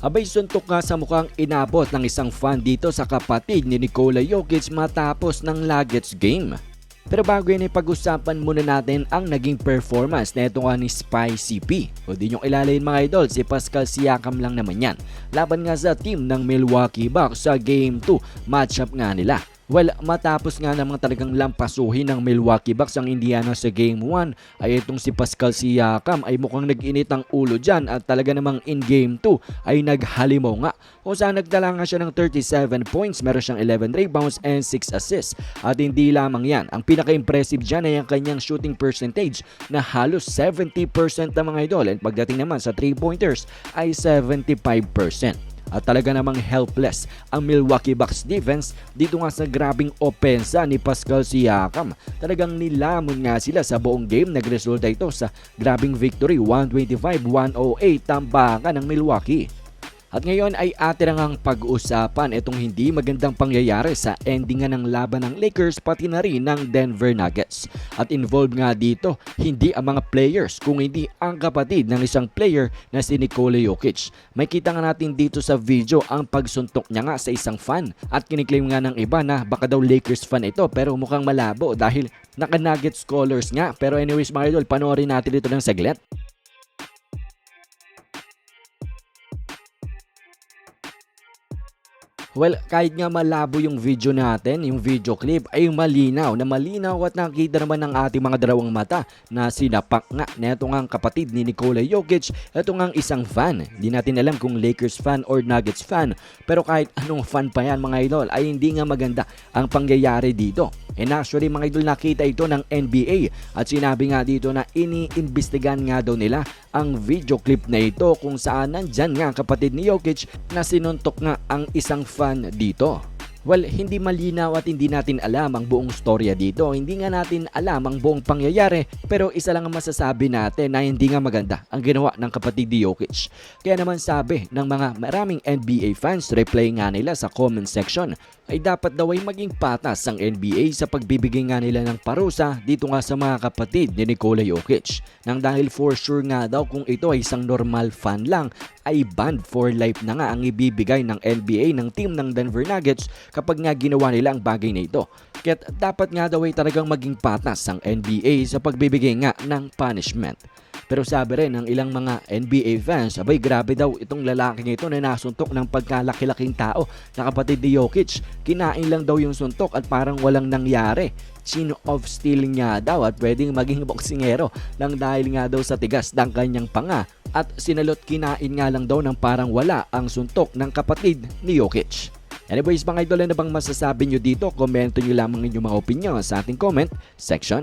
Abay suntok nga sa mukhang inabot ng isang fan dito sa kapatid ni Nikola Jokic matapos ng Nuggets game. Pero bago yan pag-usapan muna natin ang naging performance na ito nga ni Spy CP. O di nyo ilalayin mga idol, si Pascal Siakam lang naman yan. Laban nga sa team ng Milwaukee Bucks sa Game 2 matchup nga nila. Well, matapos nga namang talagang lampasuhin ng Milwaukee Bucks ang Indiana sa Game 1 ay itong si Pascal Siakam ay mukhang nag-init ang ulo dyan at talaga namang in Game 2 ay naghalimaw nga kung saan nagdala nga siya ng 37 points, meron siyang 11 rebounds and 6 assists. At hindi lamang yan, ang pinaka-impressive dyan ay ang kanyang shooting percentage na halos 70% na mga idol and pagdating naman sa 3-pointers ay 75%. At talaga namang helpless ang Milwaukee Bucks defense dito nga sa grabing opensa ni Pascal Siakam. Talagang nilamon nga sila sa buong game. Nagresulta ito sa grabing victory 125-108 tambakan ng Milwaukee. At ngayon ay atin ang pag-usapan itong hindi magandang pangyayari sa endingan ng laban ng Lakers pati na rin ng Denver Nuggets. At involved nga dito hindi ang mga players kung hindi ang kapatid ng isang player na si Nikola Jokic. May kita nga natin dito sa video ang pagsuntok niya nga sa isang fan at kiniklaim nga ng iba na baka daw Lakers fan ito pero mukhang malabo dahil naka Nuggets colors nga. Pero anyways mga idol, panoorin natin ito ng saglit. Well, kahit nga malabo yung video natin, yung video clip ay malinaw na malinaw at nakita naman ng ating mga dalawang mata na sinapak nga na ito nga ang kapatid ni Nikola Jokic, ito nga ang isang fan. Hindi natin alam kung Lakers fan or Nuggets fan, pero kahit anong fan pa yan mga idol ay hindi nga maganda ang pangyayari dito. And actually mga idol nakita ito ng NBA at sinabi nga dito na iniimbestigan nga daw nila ang video clip na ito kung saan nandyan nga kapatid ni Jokic na sinuntok nga ang isang fan dito. Well, hindi malinaw at hindi natin alam ang buong storya dito. Hindi nga natin alam ang buong pangyayari pero isa lang ang masasabi natin na hindi nga maganda ang ginawa ng kapatid ni Jokic. Kaya naman sabi ng mga maraming NBA fans, reply nga nila sa comment section ay dapat daw ay maging patas ang NBA sa pagbibigay nga nila ng parusa dito nga sa mga kapatid ni Nikola Jokic. Nang dahil for sure nga daw kung ito ay isang normal fan lang ay banned for life na nga ang ibibigay ng NBA ng team ng Denver Nuggets kapag nga ginawa nila ang bagay na ito. Kaya dapat nga daw ay talagang maging patas ang NBA sa pagbibigay nga ng punishment. Pero sabi rin ng ilang mga NBA fans, abay grabe daw itong lalaking ito na nasuntok ng pagkalaki-laking tao na kapatid ni Jokic. Kinain lang daw yung suntok at parang walang nangyari. Chin of stealing nga daw at pwedeng maging boksingero lang dahil nga daw sa tigas ng kanyang panga at sinalot kinain nga lang daw ng parang wala ang suntok ng kapatid ni Jokic. Anyways mga idol, ano bang masasabi nyo dito? Komento nyo lamang inyong mga opinion sa ating comment section.